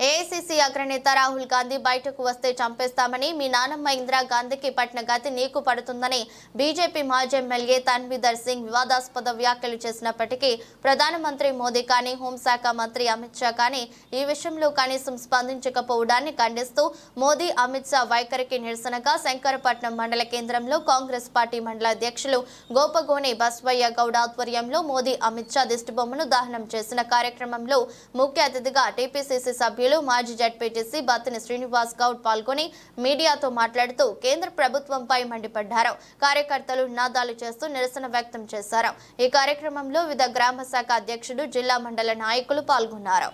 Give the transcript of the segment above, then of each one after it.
AICC అగ్రనేత రాహుల్ గాంధీ బయటకు వస్తే చంపేస్తామని మీ నానమ్మ ఇందిరా గాంధీకి పట్టిన గతి నీకు పడుతుందని బీజేపీ మాజీ ఎమ్మెల్యే తన్వీదర్ సింగ్ వివాదాస్పద వ్యాఖ్యలు చేసినప్పటికీ ప్రధానమంత్రి మోదీ కానీ హోంశాఖ మంత్రి అమిత్ షా కానీ ఈ విషయంలో కనీసం స్పందించకపోవడాన్ని ఖండిస్తూ మోదీ అమిత్ షా వైఖరికి నిరసనగా శంకరపట్నం మండల కేంద్రంలో కాంగ్రెస్ పార్టీ మండల అధ్యక్షులు గోపగోని బస్వయ్య గౌడ్ ఆధ్వర్యంలో మోదీ అమిత్ షా దిష్టిబొమ్మను దహనం చేసిన కార్యక్రమంలో ముఖ్య అతిథిగా టీపీసీసీ సభ్యులు సభ్యులు మాజీ జడ్పీటీసీ బత్తిని శ్రీనివాస్ గౌడ్ పాల్గొని మీడియాతో మాట్లాడుతూ కేంద్ర ప్రభుత్వంపై మండిపడ్డారు. కార్యకర్తలు నినాదాలు చేస్తూ నిరసన వ్యక్తం చేశారు. ఈ కార్యక్రమంలో వివిధ గ్రామ శాఖ అధ్యక్షుడు జిల్లా మండల నాయకులు పాల్గొన్నారు.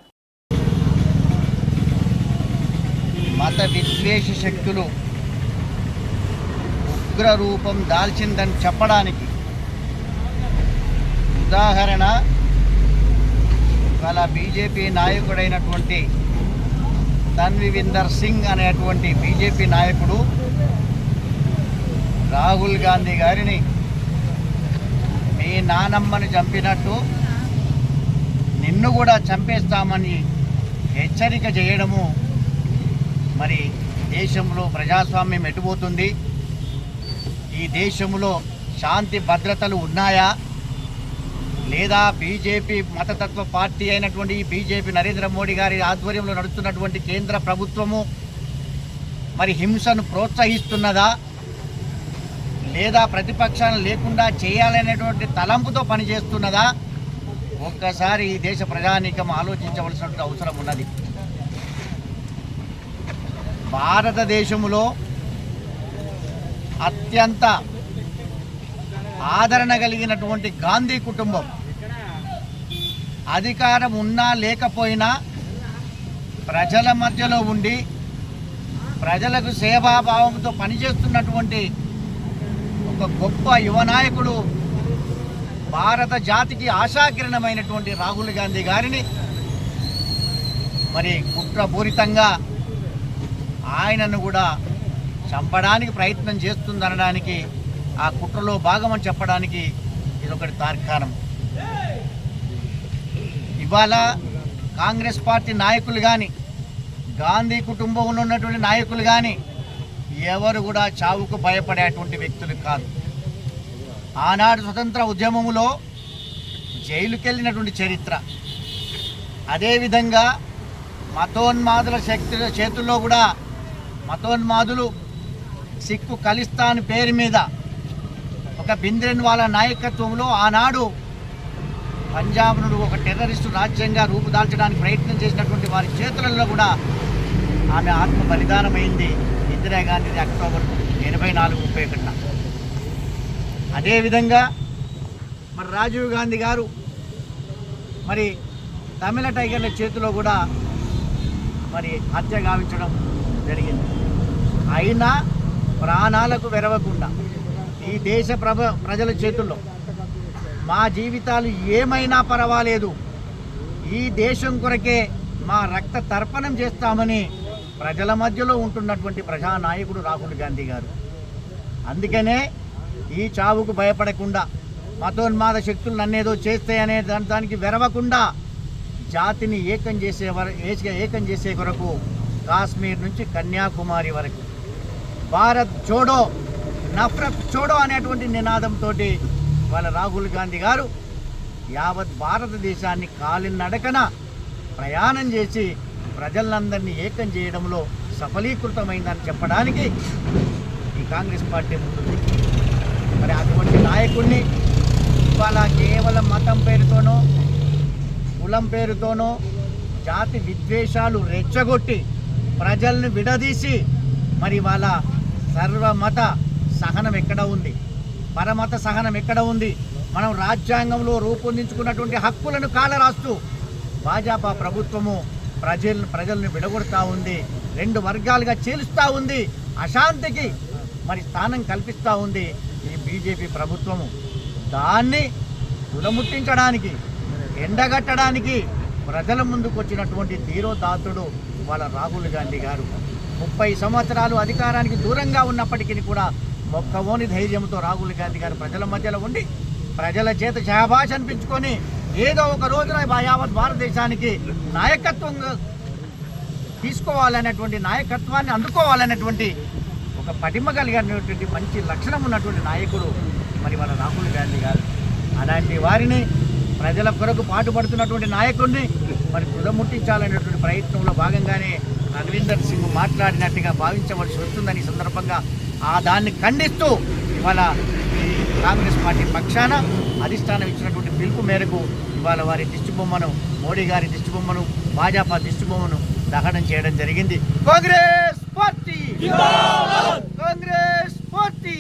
మత విద్వేష శక్తులు ఉగ్ర రూపం దాల్చిందని చెప్పడానికి ఉదాహరణ ఇవాళ బీజేపీ నాయకుడైనటువంటి తన్వివిందర్ సింగ్ అనేటువంటి బీజేపీ నాయకుడు రాహుల్ గాంధీ గారిని మీ నానమ్మని చంపినట్టు నిన్ను కూడా చంపేస్తామని హెచ్చరిక చేయడము మరి దేశంలో ప్రజాస్వామ్యం ఎటుపోతుంది? ఈ దేశంలో శాంతి భద్రతలు ఉన్నాయా? లేదా బీజేపీ మతతత్వ పార్టీ అయినటువంటి ఈ బీజేపీ నరేంద్ర మోడీ గారి ఆధ్వర్యంలో నడుస్తున్నటువంటి కేంద్ర ప్రభుత్వము మరి హింసను ప్రోత్సహిస్తున్నదా? లేదా ప్రతిపక్షాలు లేకుండా చేయాలనేటువంటి తలంపుతో పనిచేస్తున్నదా? ఒక్కసారి ఈ దేశ ప్రజానీకం ఆలోచించవలసినటువంటి అవసరం ఉన్నది. భారతదేశంలో అత్యంత ఆదరణ కలిగినటువంటి గాంధీ కుటుంబం అధికారం ఉన్నా లేకపోయినా ప్రజల మధ్యలో ఉండి ప్రజలకు సేవాభావంతో పనిచేస్తున్నటువంటి ఒక గొప్ప యువ నాయకుడు భారత జాతికి ఆశాకిరణమైనటువంటి రాహుల్ గాంధీ గారిని మరి కుట్రపూరితంగా ఆయనను కూడా చంపడానికి ప్రయత్నం చేస్తుందనడానికి ఆ కుట్రలో భాగమని చెప్పడానికి ఇదొకటి తార్కాణం. ఇవాళ కాంగ్రెస్ పార్టీ నాయకులు కానీ గాంధీ కుటుంబంలో ఉన్నటువంటి నాయకులు కానీ ఎవరు కూడా చావుకు భయపడేటువంటి వ్యక్తులు కాదు. ఆనాడు స్వతంత్ర ఉద్యమంలో జైలుకి వెళ్ళినటువంటి చరిత్ర అదేవిధంగా మతోన్మాదుల శక్తి చేతుల్లో కూడా మతోన్మాదులు సిక్కు ఖలిస్తాన్ పేరు మీద ఒక బింద్రెన్ వాళ్ళ నాయకత్వంలో ఆనాడు పంజాబ్ నుండి ఒక టెర్రరిస్టు రాజ్యంగా రూపుదాల్చడానికి ప్రయత్నం చేసినటువంటి వారి చేతులలో కూడా ఆమె ఆత్మ బలిదానమైంది ఇందిరాగాంధీ అక్టోబర్ ఎనభై నాలుగు ముప్పై ఒకటిన. అదేవిధంగా మరి రాజీవ్ గాంధీ గారు మరి తమిళ టైగర్ల చేతిలో కూడా మరి హత్య గావించడం జరిగింది. అయినా ప్రాణాలకు వెరవకుండా ఈ దేశ ప్రభ ప్రజల చేతుల్లో మా జీవితాలు ఏమైనా పర్వాలేదు. ఈ దేశం కొరకే మా రక్త తర్పణం చేస్తామని ప్రజల మధ్యలో ఉంటున్నటువంటి ప్రజానాయకుడు రాహుల్ గాంధీ గారు. అందుకనే ఈ చావుకు భయపడకుండా మతోన్మాద శక్తులు నన్నేదో చేస్తాయనే దాని దానికి వెరవకుండా జాతిని ఏకం చేసే వర ఏకం చేసే కొరకు కాశ్మీర్ నుంచి కన్యాకుమారి వరకు. భారత్ చోడో నఫరత్ చోడో అనేటువంటి నినాదంతో వాళ్ళ రాహుల్ గాంధీ గారు యావత్ భారతదేశాన్ని కాలినడకన ప్రయాణం చేసి ప్రజలందరినీ ఏకం చేయడంలో సఫలీకృతమైందని చెప్పడానికి ఈ కాంగ్రెస్ పార్టీ ముందుంది. మరి అటువంటి నాయకుడిని ఇవాళ కేవలం మతం పేరుతోనో కులం పేరుతోనో జాతి విద్వేషాలు రెచ్చగొట్టి ప్రజల్ని విడదీసి మరి వాళ్ళ సర్వమత సహనం ఎక్కడ ఉంది? పరమత సహనం ఎక్కడ ఉంది? మనం రాజ్యాంగంలో రూపొందించుకున్నటువంటి హక్కులను కాలరాస్తూ భాజపా ప్రభుత్వము ప్రజలను ప్రజలను విడగొడతా ఉంది. రెండు వర్గాలుగా చీలుస్తూ ఉంది. అశాంతికి మరి స్థానం కల్పిస్తూ ఉంది ఈ బీజేపీ ప్రభుత్వము. దాన్ని తులముట్టించడానికి ఎండగట్టడానికి ప్రజల ముందుకు వచ్చినటువంటి ధీరోదాతుడు వాళ్ళ రాహుల్ గాంధీ గారు. ముప్పై సంవత్సరాలు అధికారానికి దూరంగా ఉన్నప్పటికీ కూడా మొక్కవోని ధైర్యంతో రాహుల్ గాంధీ గారు ప్రజల మధ్యలో ఉండి ప్రజల చేత జయభాష అనిపించుకొని ఏదో ఒక రోజున యావత్ భారతదేశానికి నాయకత్వం తీసుకోవాలనేటువంటి నాయకత్వాన్ని అందుకోవాలనేటువంటి ఒక పటిమ కలిగినటువంటి మంచి లక్షణం ఉన్నటువంటి నాయకుడు మరి మన రాహుల్ గాంధీ గారు. అలాంటి వారిని ప్రజల కొరకు పాటుపడుతున్నటువంటి నాయకుడిని మరి కుదముట్టించాలనేటువంటి ప్రయత్నంలో భాగంగానే రఘువీందర్ సింగ్ మాట్లాడినట్టుగా భావించవలసి వస్తుందని సందర్భంగా ఆ దాన్ని ఖండిస్తూ ఇవాళ ఈ కాంగ్రెస్ పార్టీ పక్షాన అధిష్టానం ఇచ్చినటువంటి పిలుపు మేరకు ఇవాళ వారి దిష్టిబొమ్మను మోడీ గారి దిష్టిబొమ్మను భాజపా దిష్టిబొమ్మను దహనం చేయడం జరిగింది. కాంగ్రెస్ పార్టీ! కాంగ్రెస్ పార్టీ!